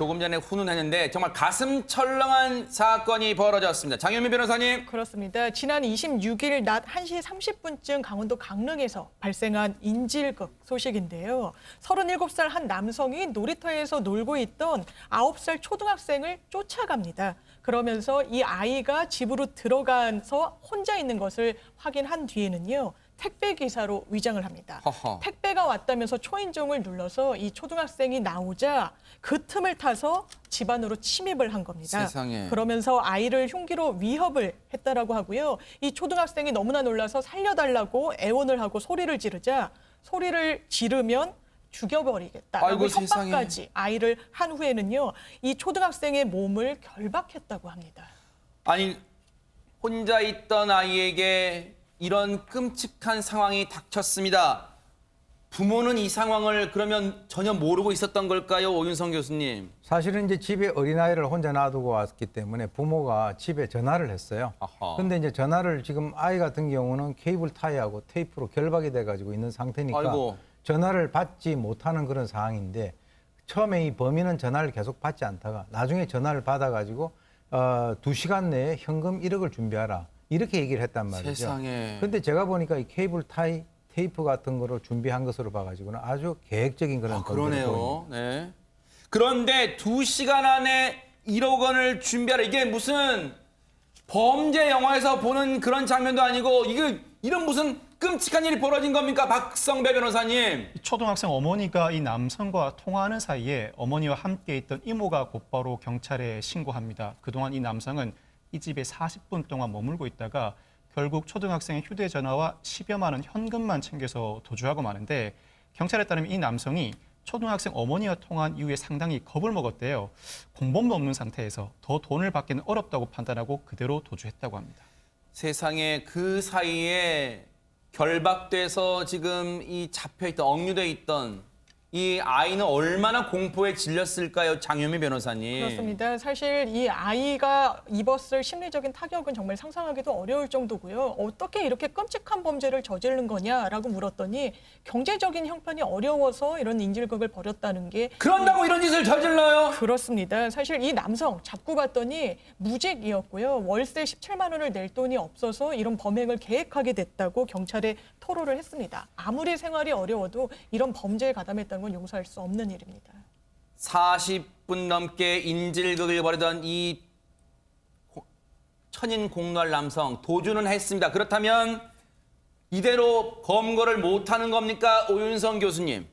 조금 전에 훈훈했는데 정말 가슴 철렁한 사건이 벌어졌습니다. 장현미 변호사님. 그렇습니다. 지난 26일 낮 1시 30분쯤 강원도 강릉에서 발생한 인질극 소식인데요. 37살 한 남성이 놀이터에서 놀고 있던 9살 초등학생을 쫓아갑니다. 그러면서 이 아이가 집으로 들어가서 혼자 있는 것을 확인한 뒤에는요. 택배 기사로 위장을 합니다. 허허. 택배가 왔다면서 초인종을 눌러서 이 초등학생이 나오자 그 틈을 타서 집 안으로 침입을 한 겁니다. 세상에. 그러면서 아이를 흉기로 위협을 했다라고 하고요. 이 초등학생이 너무나 놀라서 살려달라고 애원을 하고 소리를 지르자 소리를 지르면 죽여버리겠다라고. 협박까지 아이를 한 후에는요. 이 초등학생의 몸을 결박했다고 합니다. 아니 혼자 있던 아이에게 이런 끔찍한 상황이 닥쳤습니다. 부모는 이 상황을 그러면 전혀 모르고 있었던 걸까요, 오윤성 교수님? 사실은 이제 집에 어린아이를 혼자 놔두고 왔기 때문에 부모가 집에 전화를 했어요. 아하. 근데 이제 전화를 지금 아이 같은 경우는 케이블 타이하고 테이프로 결박이 돼 가지고 있는 상태니까 아이고. 전화를 받지 못하는 그런 상황인데 처음에 이 범인은 전화를 계속 받지 않다가 나중에 전화를 받아 가지고 어, 두 시간 내에 현금 1억을 준비하라. 이렇게 얘기를 했단 말이죠. 세상에. 근데 제가 보니까 이 케이블 타이 테이프 같은 거를 준비한 것으로 봐 가지고는 아주 계획적인 그런 아. 그러네요. 네. 그런데 두 시간 안에 1억 원을 준비하라. 이게 무슨 범죄 영화에서 보는 그런 장면도 아니고 이게 이런 무슨 끔찍한 일이 벌어진 겁니까, 박성배 변호사님? 이 초등학생 어머니가 이 남성과 통화하는 사이에 어머니와 함께 있던 이모가 곧바로 경찰에 신고합니다. 그동안 이 남성은 이 집에 40분 동안 머물고 있다가 결국 초등학생의 휴대전화와 10여만 원 현금만 챙겨서 도주하고 마는데 경찰에 따르면 이 남성이 초등학생 어머니와 통화한 이후에 상당히 겁을 먹었대요. 공범도 없는 상태에서 더 돈을 받기는 어렵다고 판단하고 그대로 도주했다고 합니다. 세상에 그 사이에 결박돼서 지금 이 잡혀 있던 억류돼 있던 이 아이는 얼마나 공포에 질렸을까요, 장유미 변호사님? 그렇습니다. 사실 이 아이가 입었을 심리적인 타격은 정말 상상하기도 어려울 정도고요. 어떻게 이렇게 끔찍한 범죄를 저지른 거냐라고 물었더니 경제적인 형편이 어려워서 이런 인질극을 벌였다는 게 그런다고 이런 짓을 저질러요? 그렇습니다. 사실 이 남성 잡고 봤더니 무직이었고요. 월세 17만 원을 낼 돈이 없어서 이런 범행을 계획하게 됐다고 경찰에 토로를 했습니다. 아무리 생활이 어려워도 이런 범죄에 가담했다는 건 용서할 수 없는 일입니다. 40분 넘게 인질극을 벌이던 이 고- 천인 공로할 남성 도주는 했습니다. 그렇다면 이대로 검거를 못하는 겁니까, 오윤성 교수님?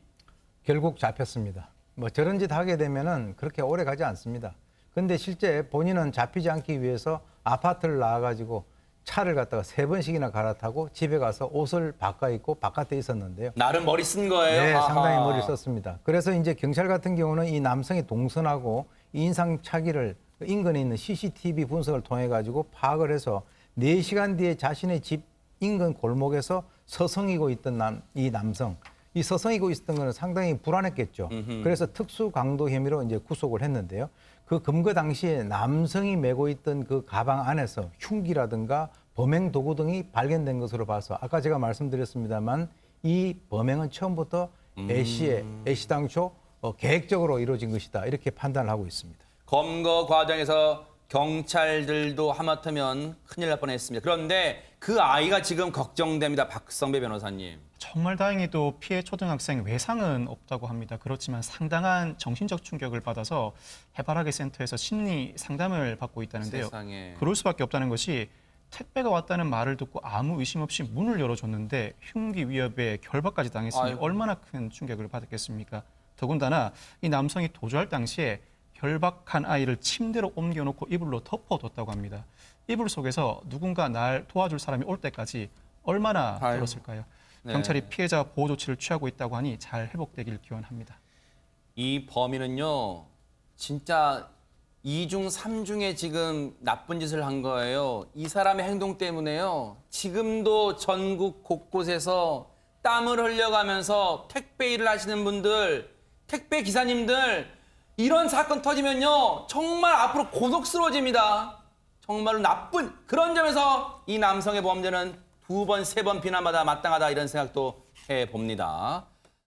결국 잡혔습니다. 뭐 저런 짓 하게 되면은 그렇게 오래 가지 않습니다. 근데 실제 본인은 잡히지 않기 위해서 아파트를 나와가지고 차를 갖다가 세 번씩이나 갈아타고 집에 가서 옷을 바꿔 입고 바깥에 있었는데요. 나름 머리 쓴 거예요. 네, 아하. 상당히 머리를 썼습니다. 그래서 이제 경찰 같은 경우는 이 남성의 동선하고 이 인상 차기를 인근에 있는 CCTV 분석을 통해 가지고 파악을 해서 4시간 뒤에 자신의 집 인근 골목에서 서성이고 있던 남, 이 남성. 이 서성이고 있었던 것은 상당히 불안했겠죠. 그래서 특수 강도 혐의로 이제 구속을 했는데요. 그 검거 당시에 남성이 메고 있던 그 가방 안에서 흉기라든가 범행 도구 등이 발견된 것으로 봐서 아까 제가 말씀드렸습니다만 이 범행은 처음부터 A 씨의 A 씨 당초 어, 계획적으로 이루어진 것이다 이렇게 판단을 하고 있습니다. 검거 과정에서 경찰들도 하마터면 큰일 날 뻔했습니다. 그런데 그 아이가 지금 걱정됩니다. 박성배 변호사님. 정말 다행히도 피해 초등학생 외상은 없다고 합니다. 그렇지만 상당한 정신적 충격을 받아서 해바라기 센터에서 심리 상담을 받고 있다는데요. 세상에. 그럴 수밖에 없다는 것이 택배가 왔다는 말을 듣고 아무 의심 없이 문을 열어줬는데 흉기 위협에 결박까지 당했으니 아이고. 얼마나 큰 충격을 받았겠습니까? 더군다나 이 남성이 도주할 당시에 결박한 아이를 침대로 옮겨놓고 이불로 덮어뒀다고 합니다. 이불 속에서 누군가 날 도와줄 사람이 올 때까지 얼마나 아유. 들었을까요? 네. 경찰이 피해자 보호 조치를 취하고 있다고 하니 잘 회복되길 기원합니다. 이 범인은요, 진짜 이중삼중에 지금 나쁜 짓을 한 거예요. 이 사람의 행동 때문에요. 지금도 전국 곳곳에서 땀을 흘려가면서 택배 일을 하시는 분들, 택배 기사님들, 이런 사건 터지면요, 정말 앞으로 고속스러워집니다. 정말로 나쁜 그런 점에서 이 남성의 범죄는 두 번, 세 번 비난받아 마땅하다 이런 생각도 해 봅니다.